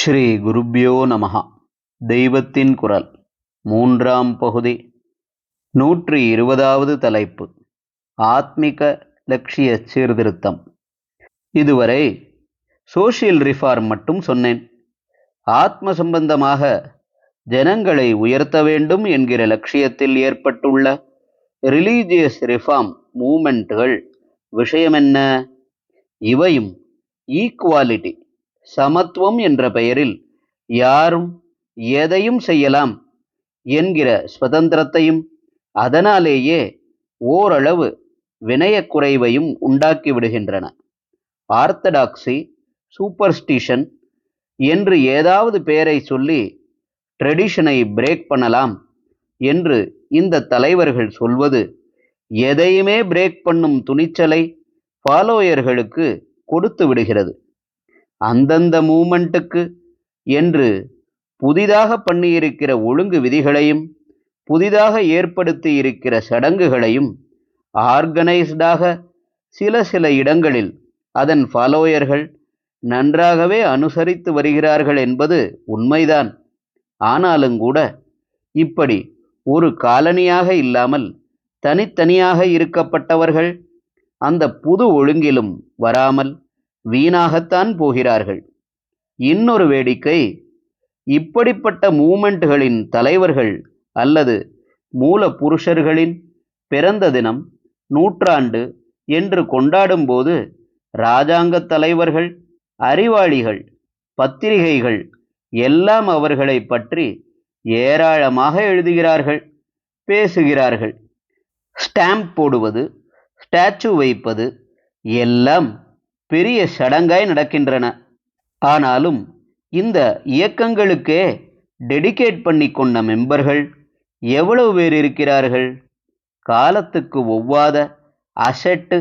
ஸ்ரீ குருப்யோ நமஹா. தெய்வத்தின் குரல். மூன்றாம் பகுதி. நூற்றி இருபதாவது தலைப்பு. ஆத்மிக லட்சிய சீர்திருத்தம். இதுவரை சோஷியல் ரிஃபார்ம் மட்டும் சொன்னேன். ஆத்ம சம்பந்தமாக ஜனங்களை உயர்த்த வேண்டும் என்கிற லட்சியத்தில் ஏற்பட்டுள்ள ரிலீஜியஸ் ரிஃபார்ம் மூமெண்ட்கள் விஷயம் என்ன இவையும் ஈக்குவாலிட்டி சமத்துவம் என்ற பெயரில் யாரும் எதையும் செய்யலாம் என்கிற சுதந்திரத்தையும் அதனாலேயே ஓரளவு வினயக்குறைவையும் உண்டாக்கி விடுகின்றன. ஆர்த்தடாக்சி சூப்பர்ஸ்டிஷன் என்று ஏதாவது பெயரை சொல்லி ட்ரெடிஷனை பிரேக் பண்ணலாம் என்று இந்த தலைவர்கள் சொல்வது எதையுமே பிரேக் பண்ணும் துணிச்சலை ஃபாலோயர்களுக்கு கொடுத்து விடுகிறது. அந்தந்த மூமெண்ட்டுக்கு என்று புதிதாக பண்ணியிருக்கிற ஒழுங்கு விதிகளையும் புதிதாக ஏற்படுத்தி இருக்கிற சடங்குகளையும் ஆர்கனைஸ்டாக சில சில இடங்களில் அதன் ஃபாலோயர்கள் நன்றாகவே அனுசரித்து வருகிறார்கள் என்பது உண்மைதான். ஆனாலும் கூட இப்படி ஒரு காலனியாக இல்லாமல் தனித்தனியாக இருக்கப்பட்டவர்கள் அந்த புது ஒழுங்கிலும் வராமல் வீணாகத்தான் போகிறார்கள். இன்னொரு வேடிக்கை இப்படிப்பட்ட மூமெண்ட்களின் தலைவர்கள் அல்லது மூல புருஷர்களின் பிறந்த தினம் நூற்றாண்டு என்று கொண்டாடும்போது இராஜாங்க தலைவர்கள் அறிவாளிகள் பத்திரிகைகள் எல்லாம் அவர்களை பற்றி ஏராளமாக எழுதுகிறார்கள் பேசுகிறார்கள். ஸ்டாம்ப் போடுவது ஸ்டாச்சு வைப்பது எல்லாம் பெரிய சடங்காய் நடக்கின்றன. ஆனாலும் இந்த இயக்கங்களுக்கே டெடிகேட் பண்ணி கொண்ட மெம்பர்கள் எவ்வளவு பேர் இருக்கிறார்கள்? காலத்துக்கு ஒவ்வாத அசட்டு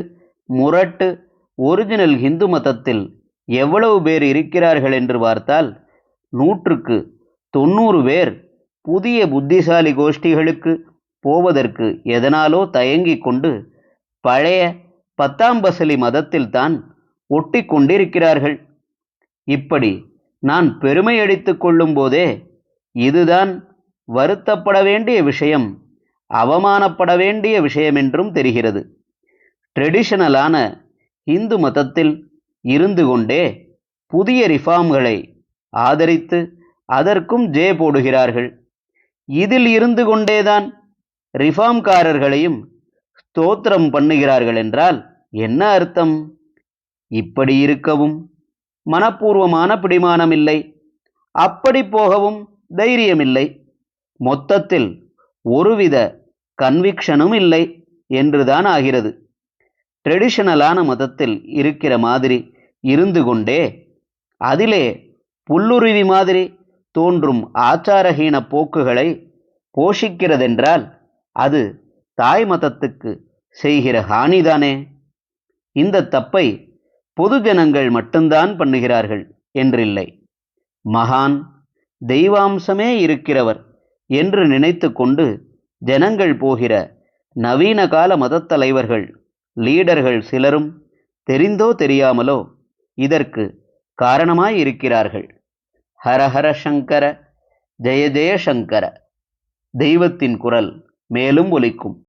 முரட்டு ஒரிஜினல் ஹிந்து மதத்தில் எவ்வளவு பேர் இருக்கிறார்கள் என்று பார்த்தால் நூற்றுக்கு தொண்ணூறு பேர் புதிய புத்திசாலி கோஷ்டிகளுக்கு போவதற்கு எதனாலோ தயங்கிக் கொண்டு பழைய பத்தாம் பசலி மதத்தில்தான் ஒட்டி கொண்டிருக்கிறார்கள் இப்படி நான் பெருமை அடித்து கொள்ளும் போதே இதுதான் வருத்தப்பட வேண்டிய விஷயம் அவமானப்பட வேண்டிய விஷயம் என்றும் தெரிகிறது. ட்ரெடிஷனலான இந்து மதத்தில் இருந்து கொண்டே புதிய ரிஃபார்ம்களை ஆதரித்து அதற்கும் ஜே போடுகிறார்கள். இதில் இருந்து கொண்டேதான் ரிஃபார்ம்காரர்களையும் ஸ்தோத்திரம் பண்ணுகிறார்கள் என்றால் என்ன அர்த்தம்? இப்படி இருக்கவும் மனப்பூர்வமான பிடிமானம் இல்லை அப்படி போகவும் தைரியமில்லை. மொத்தத்தில் ஒருவித கன்விக்ஷனும் இல்லை என்றுதான் ஆகிறது. ட்ரெடிஷனலான மதத்தில் இருக்கிற மாதிரி இருந்து கொண்டே அதிலே புல்லுருவி மாதிரி தோன்றும் ஆச்சாரஹீன போக்குகளை போஷிக்கிறதென்றால் அது தாய் மதத்துக்கு செய்கிற ஹானிதானே. இந்த தப்பை பொது ஜனங்கள் மட்டும்தான் பண்ணுகிறார்கள் என்றில்லை. மகான் தெய்வாம்சமே இருக்கிறவர் என்று நினைத்து கொண்டு ஜனங்கள் போகிற நவீன கால மதத் தலைவர்கள் லீடர்கள் சிலரும் தெரிந்தோ தெரியாமலோ இதற்கு காரணமாயிருக்கிறார்கள். ஹரஹர சங்கர ஜெய ஜெயசங்கர தெய்வத்தின் குரல் மேலும் ஒலிக்கும்.